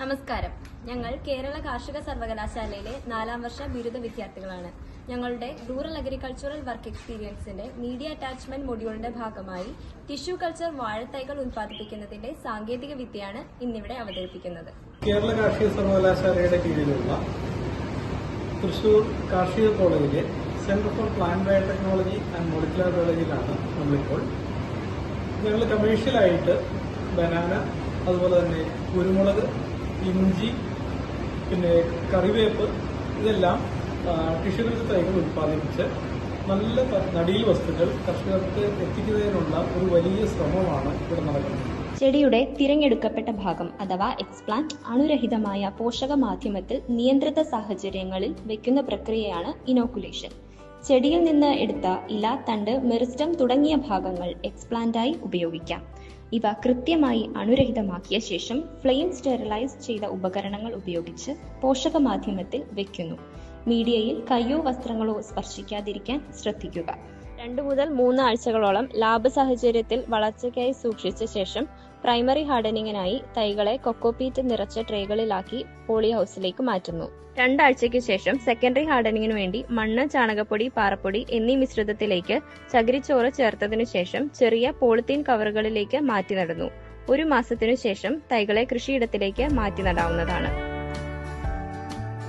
നമസ്കാരം. ഞങ്ങൾ കേരള കാർഷിക സർവകലാശാലയിലെ നാലാം വർഷ ബിരുദ വിദ്യാർത്ഥികളാണ്. ഞങ്ങളുടെ റൂറൽ അഗ്രികൾച്ചറൽ വർക്ക് എക്സ്പീരിയൻസിന്റെ മീഡിയ അറ്റാച്ച്മെന്റ് മൊഡ്യൂളിന്റെ ഭാഗമായി ടിഷ്യൂ കൾച്ചർ വാഴത്തൈകൾ ഉൽപ്പാദിപ്പിക്കുന്നതിന്റെ സാങ്കേതിക വിദ്യയാണ് ഇന്നിവിടെ അവതരിപ്പിക്കുന്നത്. കേരള കാർഷിക സർവകലാശാലയുടെ കീഴിലുള്ള തൃശൂർ കാർഷിക കോളേജിലെ centre for plant biotechnology and molecular ബയോളജിയിലാണ് നമ്മളിപ്പോൾ. ഞങ്ങൾ കമേഴ്ഷ്യലായിട്ട് ബനാന അതുപോലെ തന്നെ കുരുമുളക് ഇഞ്ചി പിന്നെ കറിവേപ്പ് ഇതെല്ലാം ടിഷ്യൂ തൈകൾ ഉൽപ്പാദിപ്പിച്ച് നല്ല നടീൽ വസ്തുക്കൾ കർഷകർക്ക് എത്തിക്കുന്നതിനുള്ള ഒരു വലിയ ശ്രമമാണ് ഇവിടെ നടക്കുന്നത്. ചെടിയുടെ തിരഞ്ഞെടുക്കപ്പെട്ട ഭാഗം അഥവാ എക്സ്പ്ലാന്റ് അണുരഹിതമായ പോഷക മാധ്യമത്തിൽ നിയന്ത്രിത സാഹചര്യങ്ങളിൽ വെക്കുന്ന പ്രക്രിയയാണ് ഇനോക്കുലേഷൻ ചെടിയിൽ നിന്ന് എടുത്ത ഇല തണ്ട് മെറിസ്റ്റം തുടങ്ങിയ ഭാഗങ്ങൾ എക്സ്പ്ലാന്റായി ഉപയോഗിക്കാം. ഇവ കൃത്യമായി അണുരഹിതമാക്കിയ ശേഷം ഫ്ലെയിം സ്റ്റെറിലൈസ് ചെയ്ത ഉപകരണങ്ങൾ ഉപയോഗിച്ച് പോഷക മാധ്യമത്തിൽ വെക്കുന്നു. മീഡിയയിൽ കയ്യോ വസ്ത്രങ്ങളോ സ്പർശിക്കാതിരിക്കാൻ ശ്രദ്ധിക്കുക. രണ്ടു മുതൽ മൂന്ന് ആഴ്ചകളോളം ലാബ് സാഹചര്യത്തിൽ വളർച്ചയ്ക്കായി സൂക്ഷിച്ച ശേഷം പ്രൈമറി ഹാർഡനിങ്ങിനായി തൈകളെ കൊക്കോപീറ്റ് നിറച്ച ട്രേകളിലാക്കി പോളി ഹൗസിലേക്ക് മാറ്റുന്നു. രണ്ടാഴ്ചയ്ക്ക് ശേഷം സെക്കൻഡറി ഹാർഡനിങ്ങിന് വേണ്ടി മണ്ണ് ചാണകപ്പൊടി പാറപ്പൊടി എന്നീ മിശ്രിതത്തിലേക്ക് ചകിരിച്ചോറ് ചേർത്തതിനു ശേഷം ചെറിയ പോളിത്തീൻ കവറുകളിലേക്ക് മാറ്റി നടന്നു. ഒരു മാസത്തിനു ശേഷം തൈകളെ കൃഷിയിടത്തിലേക്ക് മാറ്റി നടാവുന്നതാണ്.